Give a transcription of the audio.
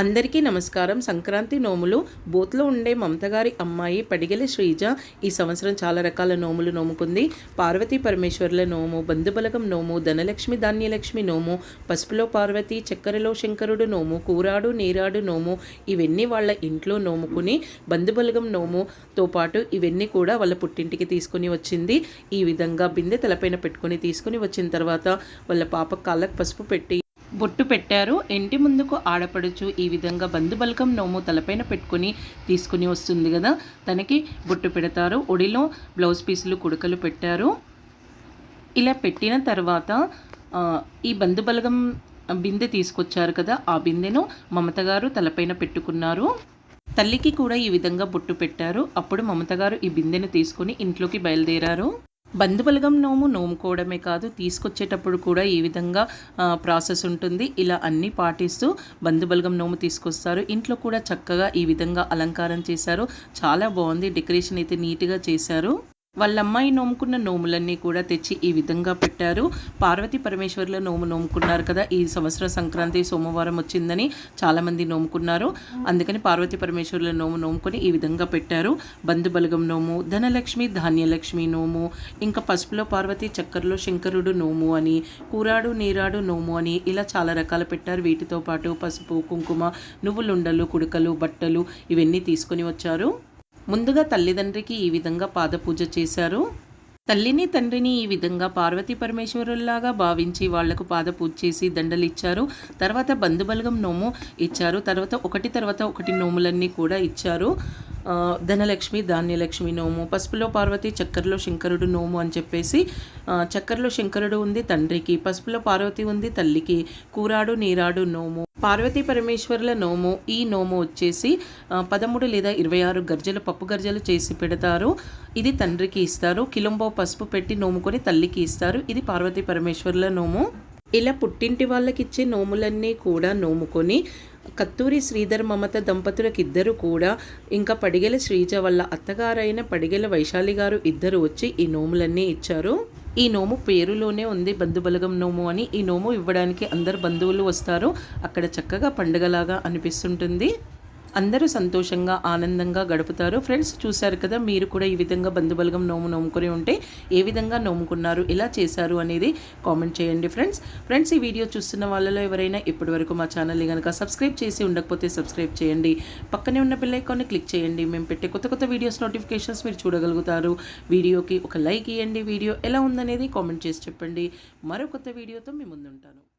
అందరికీ నమస్కారం. సంక్రాంతి నోములు బోత్లో ఉండే మమతగారి అమ్మాయి పడిగెల శ్రీజ ఈ సంవత్సరం చాలా రకాల నోములు నోముకుంది. పార్వతీ పరమేశ్వర్ల నోము బంధుబలగం నోము ధనలక్ష్మి ధాన్యలక్ష్మి నోము పసుపులో పార్వతి చక్కెరలో శంకరుడు నోము కూరాడు నీరాడు నోము ఇవన్నీ వాళ్ళ ఇంట్లో నోముకుని బంధుబలగం నోముతో పాటు ఇవన్నీ కూడా వాళ్ళ పుట్టింటికి తీసుకుని వచ్చింది. ఈ విధంగా బిందె తలపైన పెట్టుకొని తీసుకుని వచ్చిన తర్వాత వాళ్ళ పాప కాళ్ళకు పసుపు పెట్టి బొట్టు పెట్టారు. ఇంటి ముందుకు ఆడపడుచు ఈ విధంగా బంధుబల్కం నోము తలపైన పెట్టుకుని తీసుకుని వస్తుంది కదా. తనకి బొట్టు పెడతారు. ఒడిలో బ్లౌజ్ పీసులు కుడకలు పెట్టారు. ఇలా పెట్టిన తర్వాత ఈ బంధుబలగం బిందె తీసుకొచ్చారు కదా. ఆ బిందెను మమత గారు తలపైన పెట్టుకున్నారు. తల్లికి కూడా ఈ విధంగా బొట్టు పెట్టారు. అప్పుడు మమత గారు ఈ బిందెను తీసుకొని ఇంట్లోకి బయలుదేరారు. బంధుబలగం నోము నోముకోవడమే కాదు తీసుకొచ్చేటప్పుడు కూడా ఈ విధంగా ప్రాసెస్ ఉంటుంది. ఇలా అన్నీ పాటిస్తూ బంధుబలగం నోము తీసుకొస్తారు. ఇంట్లో కూడా చక్కగా ఈ విధంగా అలంకారం చేశారు. చాలా బాగుంది. డెకరేషన్ అయితే నీట్గా చేశారు. వాళ్ళ అమ్మాయి నోముకున్న నోములన్నీ కూడా తెచ్చి ఈ విధంగా పెట్టారు. పార్వతి పరమేశ్వర్ల నోము నోముకున్నారు కదా ఈ సంవత్సర సంక్రాంతి సోమవారం వచ్చిందని చాలామంది నోముకున్నారు. అందుకని పార్వతి పరమేశ్వర్ల నోము నోముకొని ఈ విధంగా పెట్టారు. బంధుబలగం నోము ధనలక్ష్మి ధాన్యలక్ష్మి నోము ఇంకా పసుపులో పార్వతి చక్కెరలో శంకరుడు నోము అని కూరాడు నీరాడు నోము అని ఇలా చాలా రకాలు పెట్టారు. వీటితో పాటు పసుపు కుంకుమ నువ్వులుండలు కుడుకలు బట్టలు ఇవన్నీ తీసుకొని వచ్చారు. ముందుగా తల్లిదండ్రికి ఈ విధంగా పాదపూజ చేశారు. తల్లిని తండ్రిని ఈ విధంగా పార్వతీ పరమేశ్వరుల్లాగా భావించి వాళ్ళకు పాదపూజ చేసి దండలు ఇచ్చారు తర్వాత బంధుబలగం నోము ఇచ్చారు. తర్వాత ఒకటి తర్వాత ఒకటి నోములన్నీ కూడా ఇచ్చారు. ధనలక్ష్మి ధాన్యలక్ష్మి నోము పసుపులో పార్వతి చక్కెరలో శంకరుడు నోము అని చెప్పేసి చక్కెరలో శంకరుడు ఉంది తండ్రికి పసుపులో పార్వతి ఉంది తల్లికి కూరాడు నీరాడు నోము. పార్వతీ పరమేశ్వర్ల నోము ఈ నోము వచ్చేసి పదమూడు లేదా ఇరవై ఆరు గర్జలు పప్పు గర్జలు చేసి పెడతారు. ఇది తండ్రికి ఇస్తారు. కిలంబో పసుపు పెట్టి నోముకొని తల్లికి ఇస్తారు. ఇది పార్వతీ పరమేశ్వర్ల నోము. ఇలా పుట్టింటి వాళ్ళకి ఇచ్చే నోములన్నీ కూడా నోముకొని కత్తూరి శ్రీధర్ మమత దంపతులకు ఇద్దరు కూడా ఇంకా పడిగెల శ్రీజ వల్ల అత్తగారైన పడిగెల వైశాలి గారు ఇద్దరు వచ్చి ఈ నోములన్నీ ఇచ్చారు. ఈ నోము పేరులోనే ఉంది బంధుబలగం నోము అని. ఈ నోము ఇవ్వడానికి అందరు బంధువులు వస్తారు. అక్కడ చక్కగా పండుగలాగా అనిపిస్తుంటుంది. అందరూ సంతోషంగా ఆనందంగా గడుపుతారు. ఫ్రెండ్స్ చూశారు కదా మీరు కూడా ఈ విధంగా బంధుబలగం నోము నోముకొని ఉంటే ఏ విధంగా నోముకున్నారు ఎలా చేశారు అనేది కామెంట్ చేయండి ఫ్రెండ్స్. ఫ్రెండ్స్ ఈ వీడియో చూస్తున్న వాళ్ళలో ఎవరైనా ఇప్పటి వరకు మా ఛానల్ని కనుక సబ్స్క్రైబ్ చేసి ఉండకపోతే సబ్స్క్రైబ్ చేయండి. పక్కనే ఉన్న బెల్ క్లిక్ చేయండి. మేము పెట్టే కొత్త కొత్త వీడియోస్ నోటిఫికేషన్స్ మీరు చూడగలుగుతారు. వీడియోకి ఒక లైక్ ఇవ్వండి వీడియో ఎలా ఉందనేది కామెంట్ చేసి చెప్పండి. మరో కొత్త వీడియోతో మీ ముందుంటాను.